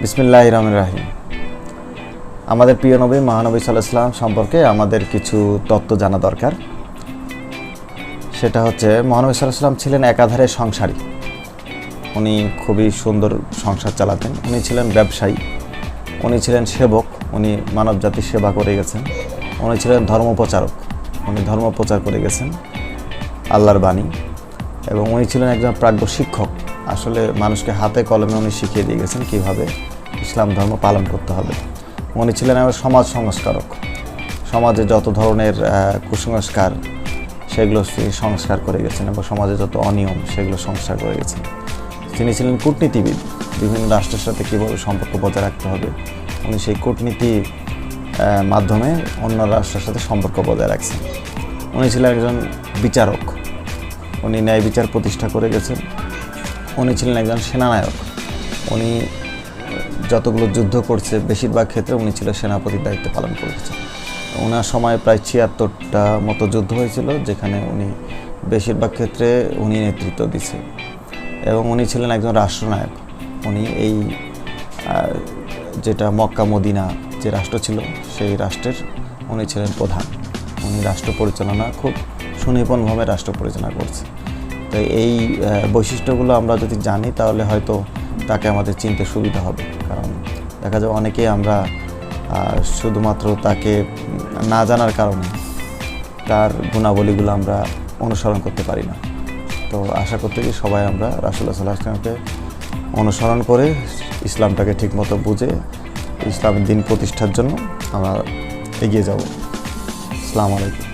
বিসমিল্লাহ রহমান রাহিম আমাদের প্রিয় নবী, মহানবী সাল্লাহ সাল্লাম সম্পর্কে আমাদের কিছু তত্ত্ব জানা দরকার। সেটা হচ্ছে, মহানবী সাল্লাহ সাল্লাম ছিলেন একাধারে সংসারী। উনি খুবই সুন্দর সংসার চালাতেন। উনি ছিলেন ব্যবসায়ী। উনি ছিলেন সেবক। উনি মানব জাতির সেবা করে গেছেন। উনি ছিলেন ধর্মপ্রচারক। উনি ধর্ম প্রচার করে গেছেন। আল্লাহর বাণী। এবং উনি ছিলেন একজন প্রাজ্ঞ শিক্ষক। আসলে মানুষকে হাতে কলমে উনি শিখিয়ে দিয়ে গেছেন কীভাবে ইসলাম ধর্ম পালন করতে হবে। উনি ছিলেন আমার সমাজ সংস্কারক। সমাজে যত ধরনের কুসংস্কার, সেগুলো সংস্কার করে গেছেন এবং সমাজে যত অনিয়ম, সেগুলো সংস্কার করে গেছেন। তিনি ছিলেন কূটনীতিবিদ। বিভিন্ন রাষ্ট্রের সাথে কীভাবে সম্পর্ক বজায় রাখতে হবে, উনি সেই কূটনীতি মাধ্যমে অন্য রাষ্ট্রের সাথে সম্পর্ক বজায় রাখছেন। উনি ছিলেন একজন বিচারক। উনি ন্যায় বিচার প্রতিষ্ঠা করে গেছেন। উনি ছিলেন একজন সেনানায়ক। উনি যতগুলো যুদ্ধ করছে, বেশিরভাগ ক্ষেত্রে উনি ছিল সেনাপতির দায়িত্ব পালন করেছেন। ওনার সময় প্রায় ছিয়াত্তরটা মতো যুদ্ধ হয়েছিল, যেখানে উনি বেশিরভাগ ক্ষেত্রে উনি নেতৃত্ব দিছে। এবং উনি ছিলেন একজন রাষ্ট্রনায়ক। উনি এই যেটা মক্কা মদিনা যে রাষ্ট্র ছিল, সেই রাষ্ট্রের উনি ছিলেন প্রধান। উনি রাষ্ট্র পরিচালনা খুব সুনিপুণভাবে রাষ্ট্র পরিচালনা করছে। এই বৈশিষ্ট্যগুলো আমরা যদি জানি, তাহলে হয়তো তাকে আমাদের চিনতে সুবিধা হবে। কারণ দেখা যায় অনেকেই আমরা শুধুমাত্র তাকে না জানার কারণে তার গুণাবলীগুলো আমরা অনুসরণ করতে পারি না। তো আশা করতে কি সবাই আমরা রাসুল্লাহ সাল্লাহ আসলামকে অনুসরণ করে ইসলামটাকে ঠিকমতো বুঝে ইসলামের দিন প্রতিষ্ঠার জন্য আমরা এগিয়ে যাব। আসসালামু আলাইকুম।